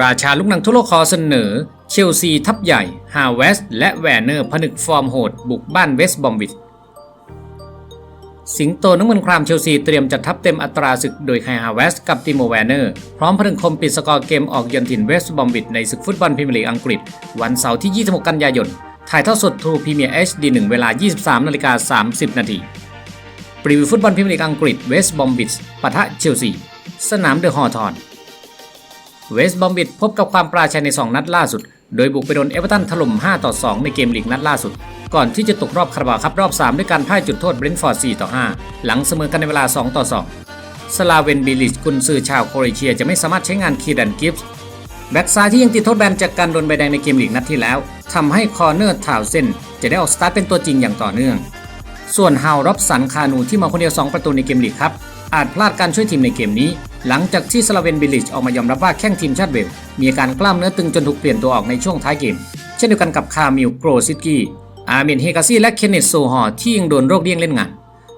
ราชาลูกหนังทั่วโลกขอเสนอ เชลซีทัพใหญ่ฮาเวสและแวนเนอร์ผนึกฟอร์มโหด บุกบ้านเวสบอมวิชสิงโตน้ำเงินครามเชลซีเตรียมจัดทัพเต็มอัตราศึกโดยไคฮาเวสกับติโมแวนเนอร์ พร้อมพนึงคมปิดสกอร์เกมออกเยือนถิ่นเวสต์บอมวิชในศึกฟุตบอลพรีเมียร์ลีกอังกฤษ วันเสาร์ที่ 26 กันยายน ถ่ายทอดสดทรูพรีเมียร์ HD 1เวลา 23นาฬิกา30 นาทีปรีวิวฟุตบอลพรีเมียร์ลีกอังกฤษเวสต์บอมวิชปะทะเชลซี สนามเดอะฮอร์ทอน เวสต์บอมบิดพบกับความปราชัยใน 2 นัดล่าสุด โดยบุกไปโดนเอเวอร์ตันถล่ม 5 ต่อ 2 ในเกมลีกนัดล่าสุด ก่อนที่จะตกรอบคาราบาครับรอบ 3 ด้วยการพ่ายจุดโทษเบรนท์ฟอร์ด 4 ต่อ 5 หลังเสมอกันในเวลา 2 ต่อ 2 สลาเวนบิลิชกุนซือชาวโครเอเชียจะไม่สามารถใช้งานคีดันกิฟส์แบ็กซ้ายที่ยังติดโทษแบนจากการโดนใบแดงในเกมลีกนัดที่แล้วทำให้คอร์เนอร์ทาวเซนจะได้ออกสตาร์ทเป็นตัวจริงอย่างต่อเนื่อง ส่วนฮาวรับสันคานูที่มาคนเดียว 2 ประตูในเกมลีกครับอาจพลาดการช่วยทีมในเกมนี้ หลังจากที่สลาเวนบิลิชออกมายอมรับว่าแข้งทีมชาติเวลมีอาการกล้ามเนื้อตึงจนถูกเปลี่ยนตัวออกในช่วงท้ายเกม เช่นเดียวกันกับคามิลโกรซิกี้อาเมนเฮกาซีและเคนเนตโซฮอร์ที่ยังโดนโรคเลี่ยงเล่นงาน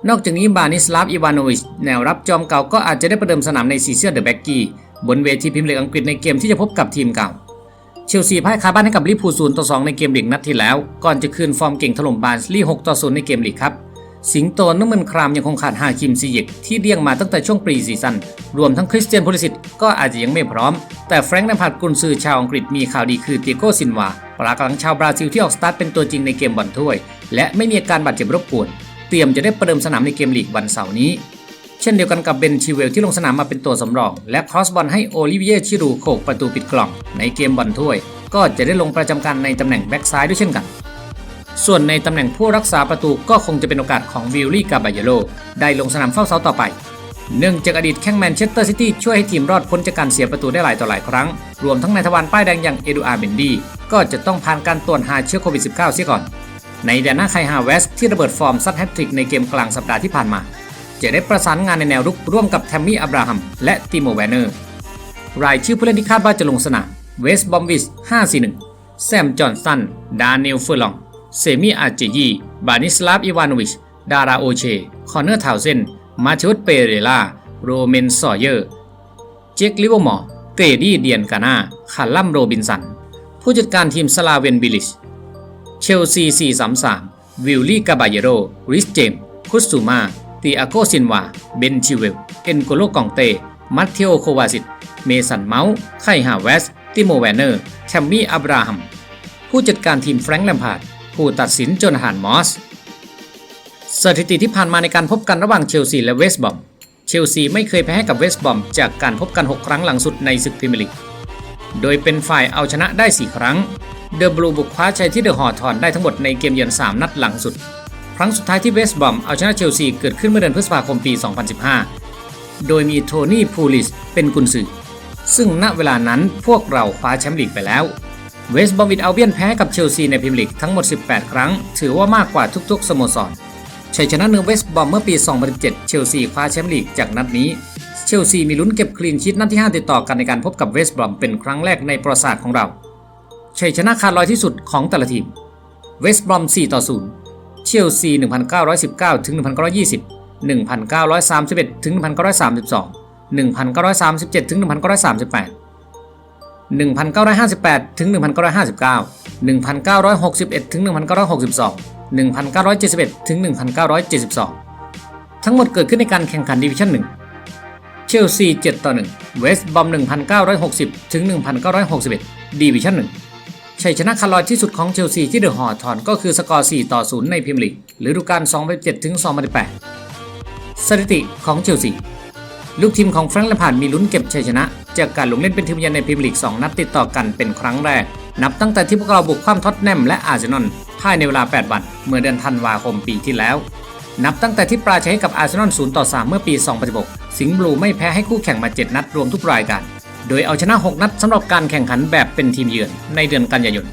นอกจากนี้บานิสลาฟอีวานโนวิชแนวรับจอมเก่าก็อาจจะได้ประเดิมสนามในซีเซียเดอะแบ็กกี้บนเวทีพรีเมียร์ลีกอังกฤษในเกมที่จะพบกับทีมเก่า เชลซีพ่ายคาบ้านให้กับลิเวอร์พูลต่อ2ในเกมลีกนัดที่แล้ว ก่อนจะคืนฟอร์มเก่งถล่มบาร์นลี่6ต่อ0ในเกมลีกครับ สิงโตน้ำมันครามยังคงขาดฮาคิมซียิกที่เดี่ยงมาตั้งแต่ช่วงปรีซีซั่นรวมทั้งคริสเตียนโพลิสิตก็อาจจะยังไม่พร้อม แต่แฟรงค์แลมพาร์ดกุนซือชาวอังกฤษมีข่าวดีคือเตียโกซินวาปรากหลังชาวบราซิลที่ออกสตาร์ทเป็นตัวจริงในเกมบอลถ้วย และไม่มีอาการบาดเจ็บรบกวน เตรียมจะได้ประเดิมสนามในเกมลีกวันเสาร์นี้ เช่นเดียวกันกับเบนชิเวลที่ลงสนามมาเป็นตัวสำรอง และครอสบอลให้โอลิเวียชิรูโขกประตูปิดกล่อง ในเกมบอลถ้วย ก็จะได้ลงประจำการในตำแหน่งแบ็กซ้ายด้วยเช่นกัน ส่วนในตำแหน่งผู้รักษาประตูก็คงจะเป็นโอกาสของวิลลี่กาบายโลได้ลงสนามเฝ้าเสาต่อไป เนื่องจากอดีตแข้งแมนเชสเตอร์ซิตี้ช่วยให้ทีมรอดพ้นจากการเสียประตูได้หลายต่อหลายครั้ง รวมทั้งนายทวารป้ายแดงอย่างเอดูอาร์เบนดีก็จะต้องผ่านการตรวจหาเชื้อโควิด -19 เสียก่อน ในแดนหน้าไคฮาเวสที่ระเบิดฟอร์มซัดแฮตทริกในเกมกลางสัปดาห์ที่ผ่านมา จะได้ประสานงานในแนวรุกร่วมกับแทมมี่อับราฮัมและติโมแวนเนอร์รายชื่อผู้เล่นที่คาดว่าจะลงสนามเวสต์บอมวิช541แซมจอห์นสันดานิลเฟอร์ลอง เซมิอาเจยีบานิสลาฟอีวานวิช ดาราโอเช คอนเนอร์ทาวเซน มาเชตเปเรล่า โรเมนซอเยอร์ เจคลิเวอร์มอร์เกรดี้เดียนกาน่าคาลัมโรบินสัน ผู้จัดการทีมสลาเวนบิลิช เชลซี 433 วิลลี่กาบายโร ริสเจม คุสซูมา ติอาโกซินวา เบนชิเวล เอนโกโลกองเต มัตเทโอโควาซิต เมสันเมาส์ ไคฮาเวส ติโมแวนเนอร์แทมมี่ อับราฮัม ผู้จัดการทีมแฟรงค์แลมพาร์ด ผู้ตัดสินจนาธานมอส สถิติที่ผ่านมาในการพบกันระหว่างเชลซีและเวสต์บอม เชลซีไม่เคยแพ้กับเวสต์บอมจากการพบกัน 6 ครั้งหลังสุดในศึกพรีเมียร์ลีก โดยเป็นฝ่ายเอาชนะได้ 4 ครั้ง เดอะบลูบุกคว้าชัยที่เดอะฮอทอนได้ทั้งหมดในเกมเยือน 3 นัดหลังสุด ครั้งสุดท้ายที่เวสต์บอมเอาชนะเชลซีเกิดขึ้นเมื่อเดือนพฤษภาคมปี 2015 โดยมีโทนี่พูลิสเป็นกุนซือซึ่งณเวลานั้นพวกเราคว้าแชมป์ลีกไปแล้ว เวสต์บอมวิดเอาเบียนแพ้กับเชลซีในพรีเมียร์ลีกทั้งหมด 18 ครั้ง ถือว่ามากกว่าทุกๆ สโมสร ชัยชนะเหนือเวสต์บอมเมื่อปี 2017 เชลซีคว้าแชมป์ลีกจากนัดนี้ เชลซีมีลุ้นเก็บคลีนชีตนัดที่ 5 ติดต่อกันในการพบกับเวสต์บอมเป็นครั้งแรกในประวัติศาสตร์ของเรา ชัยชนะขาดลอยที่สุดของแต่ละทีม เวสต์บอม 4 ต่อ 0 เชลซี 1919 ถึง 1920 1931 ถึง 1932 1937 ถึง 1938 1958 ถึง 1959 1961 ถึง 1962 1971 ถึง 1972 ทั้งหมดเกิดขึ้นในการแข่งขันดิวิชั่น1 เชลซี 7 ต่อ 1 เวสต์บอม 1960 ถึง 1961 ดิวิชั่น1 ชัยชนะคาร์ลอยที่สุดของเชลซีที่เดอะฮอทอนก็คือสกอร์ 4 ต่อ 0 ในพรีเมียร์ลีกฤดูกาล2007 ถึง 2008 สถิติของเชลซี ลูกทีมของแฟรงค์แลมพาร์ดมีลุ้นเก็บชัยชนะ จากการลงเล่นเป็นทีมเยือนในพรีเมียร์ลีก 2 นัดติดต่อกันเป็นครั้งแรก นับตั้งแต่ที่พวกเราบุกคว่ำท็อตแนมและอาร์เซนอลภายในเวลา 8 วันเมื่อเดือนธันวาคมปีที่แล้ว นับตั้งแต่ที่ปราชัยให้กับอาร์เซนอล0ต่อ 3 เมื่อปี 2016 สิงห์บลูไม่แพ้ให้คู่แข่งมา 7 นัดรวมทุกรายการ โดยเอาชนะ 6 นัดสำหรับการแข่งขันแบบเป็นทีมเยือนในเดือนกันยายน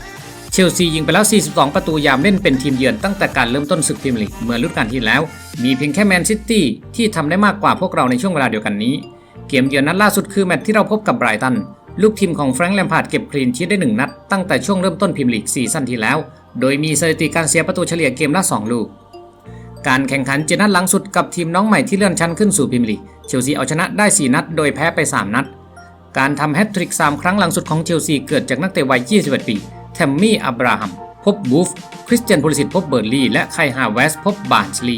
เชลซียิงไปแล้ว 42 ประตูยามเล่นเป็นทีมเยือนตั้งแต่การเริ่มต้นศึกพรีเมียร์ลีกเมื่อฤดูกาลที่แล้ว มีเพียงแค่แมนซิตี้ที่ทำได้มากกว่าพวกเราในช่วงเวลาเดียวกันนี้ เกมเยือนนัดล่าสุดคือแมตช์ที่เราพบกับไบรตัน ลูกทีมของแฟรงค์แลมพาร์ดเก็บคลีนชีทได้ 1 นัด ตั้งแต่ช่วงเริ่มต้นพรีเมียร์ลีกซีซั่นที่แล้ว โดยมีสถิติการเสียประตูเฉลี่ยเกมละ 2 ลูก การแข่งขันเจนัดหลังสุดกับทีมน้องใหม่ที่เลื่อนชั้นขึ้นสู่พรีเมียร์ลีก เชลซีเอาชนะได้ 4 นัด โดยแพ้ไป 3 นัด การทำแฮตทริก 3 ครั้งหลังสุดของเชลซีเกิดจากนักเตะวัย 21 ปี แทมมี่อับราฮัม พบบูฟ คริสเตียนโพลิสิตพบเบอร์ลี่และไคฮาเวส พบบาร์นส์ลี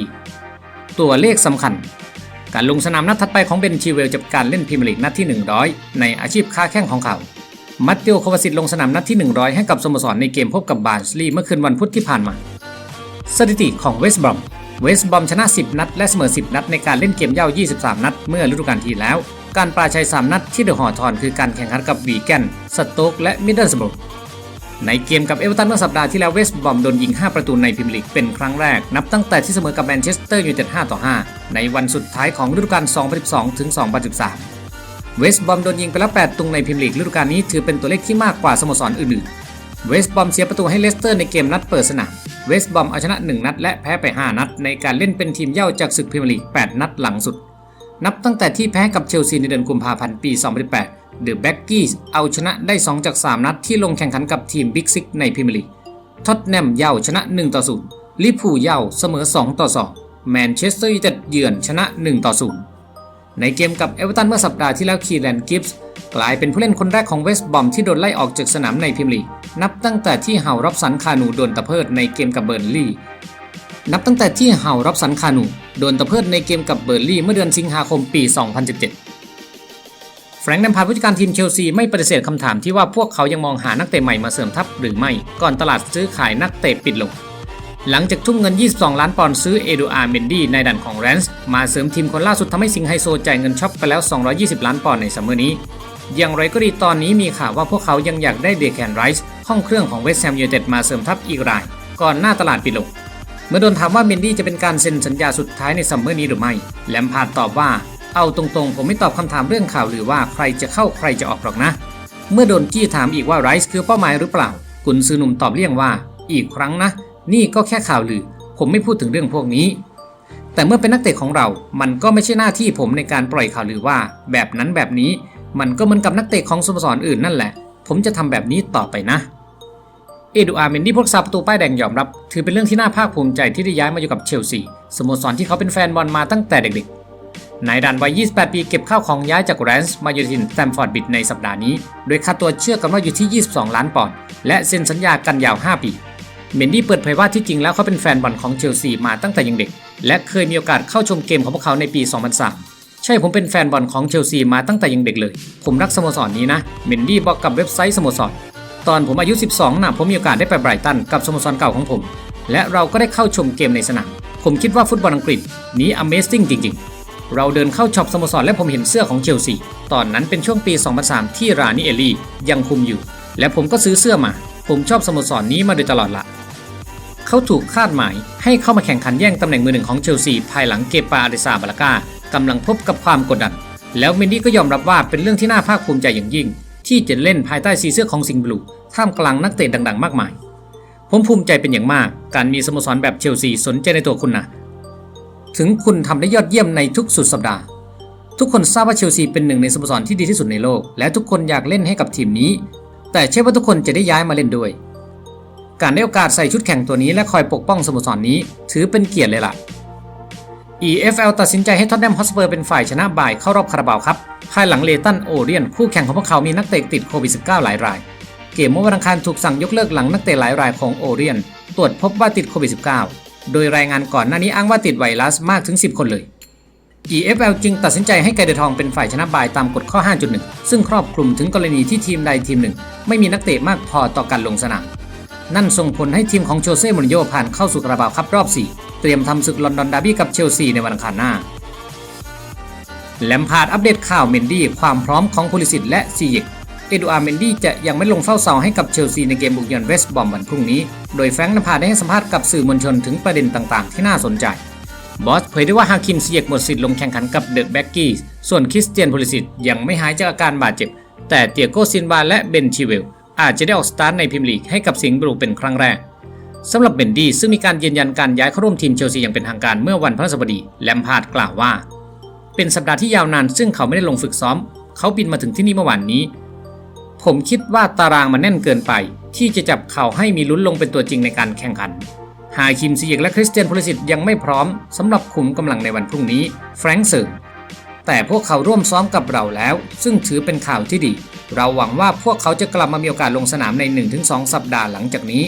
ตัวเลขสำคัญ การลงสนามนัดถัดไปของเบนชีเวลจากการเล่นพรีเมียร์ลีกนัดที่ 100 ในอาชีพค้าแข้งของเขา มัตเตโอโควาสิตลงสนามนัดที่ 100 ให้กับสโมสรในเกมพบกับบาร์นส์ลีเมื่อคืนวันพุธที่ผ่านมา สถิติของเวสต์บรอมเวสต์บอมชนะ 10 นัด และเสมอ 10 นัดในการเล่นเกมเย่า 23 นัด เมื่อฤดูกาลที่แล้ว การปราชัย 3 นัดที่เดอะฮอทอนคือการแข่งขันกับวีแกน สโต๊กและมิดเดิลสบร ในเกมกับเอเวอร์ตันเมื่อสัปดาห์ที่แล้วเวสต์บอมโดนยิง 5 ประตูในพรีเมียร์ลีกเป็นครั้งแรก นับตั้งแต่ที่เสมอกับแมนเชสเตอร์ยูไนเต็ด 5 ต่อ 5 ในวันสุดท้ายของฤดูกาล 2012 ถึง 2013 เวสต์บอมโดนยิงไปแล้ว 8 ตุงในพรีเมียร์ลีกฤดูกาลนี้ถือเป็นตัวเลขที่มากกว่าสโมสรอื่นๆ เวสต์บอมเสียประตูให้เลสเตอร์ในเกมนัดเปิดสนาม เวสต์บอมเอาชนะ 1 นัด และแพ้ไป 5 นัด ในการเล่นเป็นทีมเย่าจากศึกพรีเมียร์ลีก 8 นัดหลังสุด นับตั้งแต่ที่แพ้กับเชลซีในเดือนกุมภาพันธ์ปี 2018 เดอะแบ็กกี้เอาชนะได้ 2 จาก 3 นัดที่ลงแข่งขันกับทีมบิ๊กซิกในพรีเมียร์ลีกท็อตแนมเย่าชนะ1ต่อ0ลิพูเย่าเสมอ2ต่อ2แมนเชสเตอร์ยูไนเต็ดเยือนชนะ1ต่อ0ในเกมกับเอเวอร์ตันเมื่อสัปดาห์ที่แล้วคีแลนกิฟส์กลายเป็นผู้เล่นคนแรกของเวสต์บอมที่โดนไล่ออกจากสนามในพรีเมียร์ลีกนับตั้งแต่ที่เฮารับสันคานูโดนตะเพิดในเกมกับเบอร์นลี่นับตั้งแต่ที่เฮารับสันคานูโดนตะเพิดในเกมกับเบอร์นลี่เมื่อเดือนสิงหาคมปี 2017 แฟรงค์แนมพาร์ดผู้จัดการทีมเชลซีไม่ปฏิเสธคำถามที่ว่าพวกเขายังมองหานักเตะใหม่มาเสริมทัพหรือไม่ ก่อนตลาดซื้อขายนักเตะปิดลง หลังจากทุ่มเงิน 22 ล้านปอนด์ซื้อเอดูอาร์เมนดี้ในดันของแรนส์มาเสริมทีมคนล่าสุดทำให้สิงไฮโซจ่ายเงินช็อปไปแล้ว 220 ล้านปอนด์ในซัมเมอร์นี้ อย่างไรก็ดีตอนนี้มีข่าวว่าพวกเขายังอยากได้เดแคนไรส์ห้องเครื่องของเวสต์แฮมยูไนเต็ดมาเสริมทัพอีกราย ก่อนหน้าตลาดปิดลง เมื่อโดนถามว่าเมนดี้จะเป็นการเซ็นสัญญาสุดท้ายในซัมเมอร์นี้หรือไม่แลมพาร์ดตอบว่า เอาตรงๆ ผมไม่ตอบคำถามเรื่องข่าวหรือว่าใครจะเข้าใครจะออกหรอกนะ เมื่อโดนจี้ถามอีกว่าไรส์คือเป้าหมายหรือเปล่า กุนซือหนุ่มตอบเลี่ยงว่า อีกครั้งนะ นี่ก็แค่ข่าวลือ ผมไม่พูดถึงเรื่องพวกนี้ แต่เมื่อเป็นนักเตะของเรา มันก็ไม่ใช่หน้าที่ผมในการปล่อยข่าวลือว่า แบบนั้นแบบนี้ มันก็เหมือนกับนักเตะของสโมสรอื่นนั่นแหละ ผมจะทำแบบนี้ต่อไปนะ เอดูอาร์เมนดี้พวกซาประตูป้ายแดงยอมรับ ถือเป็นเรื่องที่น่าภาคภูมิใจที่ได้ย้ายมาอยู่กับเชลซี สโมสรที่เขาเป็นแฟนบอลมาตั้งแต่เด็กๆ นายดันวัย 28 ปีเก็บข้าวของย้ายจากแรนส์มาอยู่ที่แซมฟอร์ดบิดในสัปดาห์นี้ โดยค่าตัวเชื่อกันว่าอยู่ที่ 22 ล้านปอนด์ และเซ็นสัญญากันยาว 5 ปี เมนดี้เปิดเผยว่าที่จริงแล้วเขาเป็นแฟนบอลของเชลซีมาตั้งแต่ยังเด็ก และเคยมีโอกาสเข้าชมเกมของพวกเขาในปี 2003 ใช่ผมเป็นแฟนบอลของเชลซีมาตั้งแต่ยังเด็กเลย ผมรักสโมสรนี้นะ เมนดี้บอกกับเว็บไซต์สโมสร ตอนผมอายุ 12 นะผมมีโอกาสได้ไปไบรตันกับสโมสรเก่าของผม และเราก็ได้เข้าชมเกมในสนาม ผมคิดว่าฟุตบอลอังกฤษนี้ Amazing จริง ๆ เราเดินเข้าช็อปสโมสรและผมเห็นเสื้อของเชลซี ตอนนั้นเป็นช่วงปี 2003 ที่รานิเอลี่ยังคุมอยู่ และผมก็ซื้อเสื้อมา ผมชอบสโมสรนี้มาโดยตลอดละเขาถูกคาดหมายให้เข้ามาแข่งขันแย่งตำแหน่งมือหนึ่งของเชลซีภายหลังเกปาอาเดซาบาลากากำลังพบกับความกดดัน แล้วเมนดี้ก็ยอมรับว่าเป็นเรื่องที่น่าภาคภูมิใจอย่างยิ่ง ที่จะเล่นภายใต้สีเสื้อของสิงห์บลูท่ามกลางนักเตะดัง ๆ มากมาย ผมภูมิใจเป็นอย่างมาก การมีสโมสรแบบเชลซีสนใจในตัวคุณนะ ถึงคุณทำได้ยอดเยี่ยมในทุกสุดสัปดาห์ ทุกคนทราบว่าเชลซีเป็นหนึ่งในสโมสรที่ดีที่สุดในโลก และทุกคนอยากเล่นให้กับทีมนี้ แต่ใช่ว่าทุกคนจะได้ย้ายมาเล่นด้วย การได้โอกาสใส่ชุดแข่งตัวนี้และคอยปกป้องสโมสรนี้ ถือเป็นเกียรติเลยล่ะ EFL ตัดสินใจให้ท็อตแนมฮอสเปอร์เป็นฝ่ายชนะบ่ายเข้ารอบคาราบาวครับภายหลังเลตันโอเรียนคู่แข่งของพวกเขามีนักเตะติดโควิด -19 หลายราย เกมเมื่อวันอังคารถูกสั่งยกเลิกหลังนักเตะหลายรายของโอเรียน ตรวจพบว่าติดโควิด -19 โดยรายงานก่อนหน้านี้อ้างว่าติดไวรัสมากถึง 10 คนเลย EFL จึงตัดสินใจให้ไกเดอทองเป็นฝ่ายชนะบายตามกฎข้อ 5.1 ซึ่งครอบคลุมถึงกรณีที่ทีมใดทีมหนึ่ง ไม่มีนักเตะมากพอต่อการลงสนาม นั่นส่งผลให้ทีมของโจเซ่มูรินโญ่ผ่านเข้าสู่คาราบาวคัพรอบ 4 เตรียมทำศึกลอนดอนดาร์บี้กับเชลซีในวันอังคารหน้าแลมพาดอัปเดตข่าวเมนดี้ความพร้อมของโพลิสิตและซีเยก เอดูอาร์เมนดี้จะยังไม่ลงเฝ้าเสาให้กับเชลซีในเกมบุกเยือนเวสต์บอมวันพรุ่งนี้ โดยแฟรงค์นภาได้ให้สัมภาษณ์กับสื่อมวลชนถึงประเด็นต่างๆ ที่น่าสนใจ บอสเผยได้ว่าฮาคิมซียกหมดสิทธิ์ลงแข่งขันกับเดอะแบ็กกี้ ส่วนคริสเตียนโพลิสิตยังไม่หายจากอาการบาดเจ็บ แต่เตียโกซินบาและเบนชิเวลอาจจะได้ออกสตาร์ทในพรีเมียร์ลีกให้กับสิงห์บลูเป็นครั้งแรกสำหรับเบนดี้ซึ่งมีการยืนยันการย้ายเข้าร่วมทีมเชลซีอย่างเป็นทางการเมื่อวันพฤหัสบดีแลมพาร์ดกล่าวว่า เป็นสัปดาห์ที่ยาวนานซึ่งเขาไม่ได้ลงฝึกซ้อม เขาบินมาถึงที่นี่เมื่อวานนี้ ผมคิดว่าตารางมันแน่นเกินไป ที่จะจับเขาให้มีลุ้นลงเป็นตัวจริงในการแข่งขันหาคิมซีเยกและคริสเตียนพลิสิตยังไม่พร้อมสำหรับคุมกำลังในวันพรุ่งนี้แฟรงค์เซิร์แต่พวกเขาร่วมซ้อมกับเราแล้ว ซึ่งถือเป็นข่าวที่ดี เราหวังว่าพวกเขาจะกลับมามีโอกาสลงสนามใน 1-2 สัปดาห์หลังจากนี้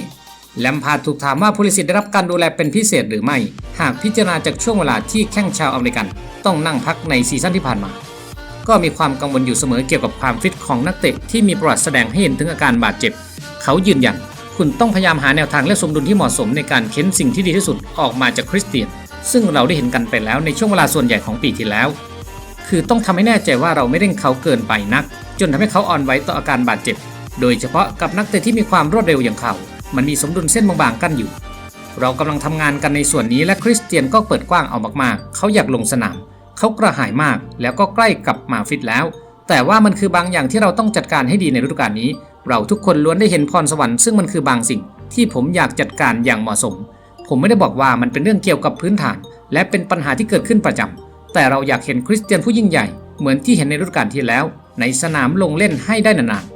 แลมพาร์ดถูกถามว่าผู้ลิสิตได้รับการดูแลเป็นพิเศษหรือไม่ หากพิจารณาจากช่วงเวลาที่แข้งชาวอเมริกัน ต้องนั่งพักในซีซั่นที่ผ่านมา ก็มีความกังวลอยู่เสมอเกี่ยวกับความฟิตของนักเตะที่มีประวัติแสดงให้เห็นถึงอาการบาดเจ็บ เขายืนยัน คุณต้องพยายามหาแนวทางและสมดุลที่เหมาะสมในการเค้นสิ่งที่ดีที่สุดออกมาจากคริสเตียน ซึ่งเราได้เห็นกันไปแล้วในช่วงเวลาส่วนใหญ่ของปีที่แล้ว คือต้องทำให้แน่ใจว่าเราไม่เร่งเขาเกินไปนัก จนทำให้เขาอ่อนไหวต่ออาการบาดเจ็บ โดยเฉพาะกับนักเตะที่มีความรวดเร็วอย่างเขา มันมีสมดุลเส้นบางๆกั้นอยู่ เรากำลังทำงานกันในส่วนนี้และคริสเตียนก็เปิดกว้างเอามากๆ เขาอยากลงสนาม เขากระหายมากแล้วก็ใกล้กับมาฟิตแล้ว แต่ว่ามันคือบางอย่างที่เราต้องจัดการให้ดีในฤดูกาลนี้ เราทุกคนล้วนได้เห็นพรสวรรค์ซึ่งมันคือบางสิ่งที่ผมอยากจัดการอย่างเหมาะสม ผมไม่ได้บอกว่ามันเป็นเรื่องเกี่ยวกับพื้นฐาน และเป็นปัญหาที่เกิดขึ้นประจำแต่เราอยากเห็นคริสเตียนผู้ยิ่งใหญ่ เหมือนที่เห็นในฤดูกาลที่แล้ว ในสนามลงเล่นให้ได้นานๆ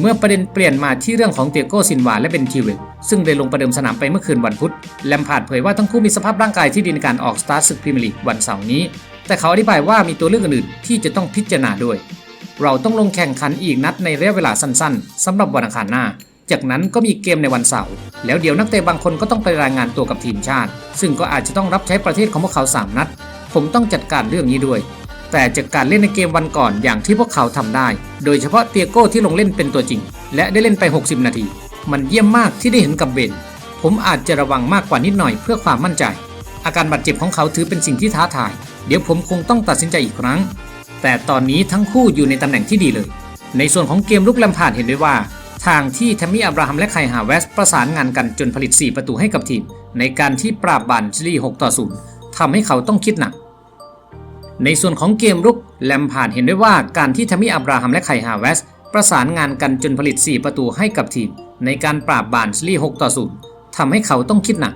เมื่อประเด็นเปลี่ยนมาที่เรื่องของเตียโกซินวาและเบนทิเวลซึ่งได้ลงประเดิมสนามไปเมื่อคืนวันพุธแลมพาร์ดเผยว่าทั้งคู่มีสภาพร่างกายที่ดีในการออกสตาร์ทศึกพรีเมียร์ลีกวันเสาร์นี้ แต่เขาอธิบายว่ามีตัวเลือกอื่นๆที่จะต้องพิจารณาด้วย เราต้องลงแข่งขันอีกนัดในระยะเวลาสั้นๆสำหรับวันอังคารหน้า จากนั้นก็มีเกมในวันเสาร์แล้วเดี๋ยวนักเตะบางคนก็ต้องไปรายงานตัวกับทีมชาติ ซึ่งก็อาจจะต้องรับใช้ประเทศของพวกเขา 3 นัด ผมต้องจัดการเรื่องนี้ด้วย แต่จากการเล่นในเกมวันก่อนอย่างที่พวกเขาทำได้ โดยเฉพาะเตียโก้ที่ลงเล่นเป็นตัวจริง และได้เล่นไป 60 นาที มันเยี่ยมมากที่ได้เห็นกับเบน ผมอาจจะระวังมากกว่านิดหน่อยเพื่อความมั่นใจ อาการบาดเจ็บของเขาถือเป็นสิ่งที่ท้าทาย เดี๋ยวผมคงต้องตัดสินใจอีกครั้ง แต่ตอนนี้ทั้งคู่อยู่ในตำแหน่งที่ดีเลย ในส่วนของเกมลุกแลมพาร์ดเห็นได้ว่า ทางที่แทมมี่อับราฮัมและไคฮาเวสประสานงานกันจนผลิต 4 ประตูให้กับทีม ในการที่ปราบบันชิลี 6 ต่อ 0ทำให้เขาต้องคิดหนัก ในส่วนของเกมรุกแลมพาร์ดเห็นได้ว่าการที่แทมมี่อับราฮัมและไคฮาเวสประสานงานกันจนผลิต 4 ประตูให้กับทีม ในการปราบบานชลี6ต่อ0ทำให้เขาต้องคิดหนัก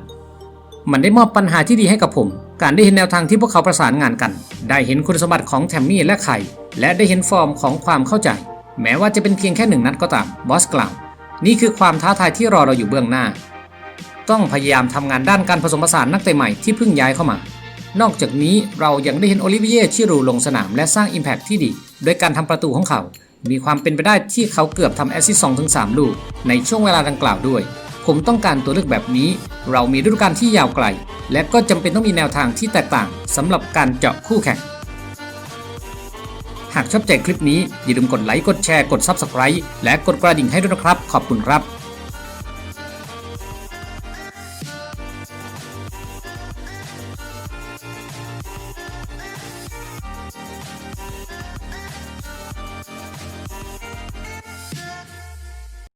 มันได้มอบปัญหาที่ดีให้กับผม การได้เห็นแนวทางที่พวกเขาประสานงานกัน ได้เห็นคุณสมบัติของแทมมี่และไข่และได้เห็นฟอร์มของความเข้าใจ แม้ว่าจะเป็นเพียงแค่หนึ่งนัดก็ตามบอสกล่าวนี่คือความท้าทายที่รอเราอยู่เบื้องหน้า ต้องพยายามทำงานด้านการผสมผสานนักเตะใหม่ที่เพิ่งย้ายเข้ามา นอกจากนี้เรายังได้เห็นโอลิเวียชิรูลงสนามและสร้าง Impact ที่ดีโดยการทำประตูของเขา มีความเป็นไปได้ที่เขาเกือบทำแอสซิสสองถึงสามลูก ในช่วงเวลาดังกล่าวด้วย ผมต้องการตัวเลือกแบบนี้ เรามีฤดูกาลที่ยาวไกล และก็จำเป็นต้องมีแนวทางที่แตกต่างสำหรับการเจาะคู่แข่ง หากชอบใจคลิปนี้อย่าลืมกดไลค์กดแชร์กด Subscribe และกดกระดิ่งให้ด้วยนะครับ ขอบคุณครับ